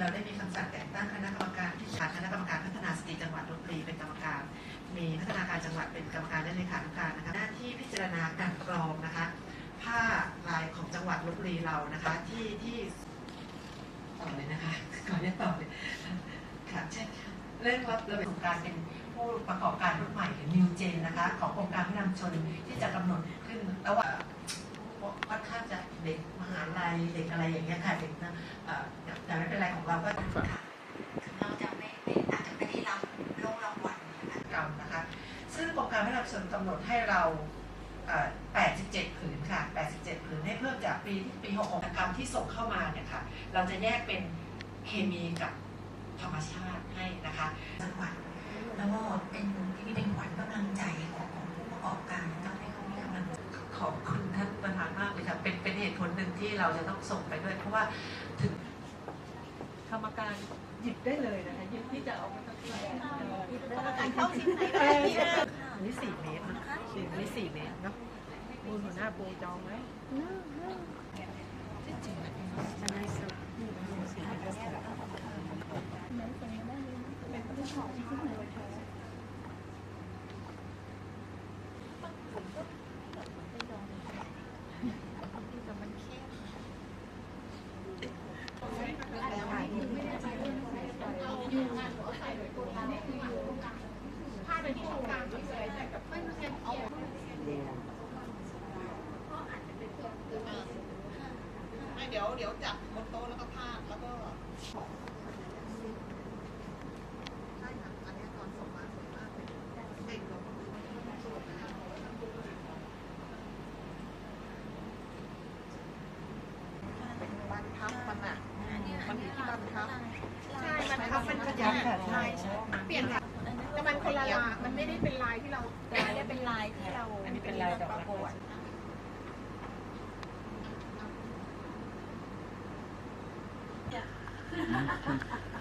เราได้มีคำสั่งแต่งตั้งคณะกรรมการที่ขาคณะกรรมการพัฒนาสตรีจังหวัดลบบุรีเป็นกรรมการ มีพัฒนาการจังหวัดเป็นกรรมการและเลขานุการนะคะหน้าที่พิจารณาการกรองนะคะผ้าลายของจังหวัดลบบุรีเรานะคะที่ที่ต่อเลยนะคะก่อนจะต่อเลยค่ะใช่ค่ะเรื่องรับระเบียบการเป็นผู้ประกอบการรุ่นใหม่หรือ New Gen นะคะขององค์การพัฒนาชุมชนที่จะกำหนดขึ้นระหว่างค่อนข้างจะ เด็กมหาลัยเด็กอะไรอย่างเงี้ยค่ะเด็กนะเอ่อแต่ไม่เป็นไรของเราก็ค่ะเราจะไม่ไม่อาจจะไม่ได้รับโล่รางวัลนะคะกรรมนะคะ ซึ่งองค์การพัฒนาชุมชนกำหนดให้เราเอ่อ87 ผืนค่ะ 87 ผืนให้เพิ่มจากปีปี66กรรมที่ส่งเข้ามาเนี่ยค่ะ เราจะแยกเป็นเคมีกับธรรมชาติให้นะคะจังหวัดแล้วก็เป็นที่นี่เป็น เราจะต้องส่งไปด้วย เพราะว่าถึงกรรมการหยิบได้เลยนะคะหยิบที่จะเอามาตั้งแต่กรรมการเข้าชิ้นไหนเอได้อที่อันนี้สี่เมตรนะสี่อันนี้สี่เมตรเนาะมูลหัวหน้าปูจองไหมไม่ เดี๋ยวเดี๋ยวจับบนโต๊ะแล้วก็พาดแล้วก็ใช่ค่ะอันนี้ตอนส่งมาส่งมากเป็นเด็กลงเป็นบ้านพับมันอะมันอยู่ที่บ้านพับใช่ มันพับเป็นขยันค่ะใช่ใช่เปลี่ยนค่ะแต่มันคนละลายมันไม่ได้เป็นลายที่เราแต่ไม่ได้เป็นลายที่เราอันนี้เป็นลายดอกประรักกวด 嗯嗯。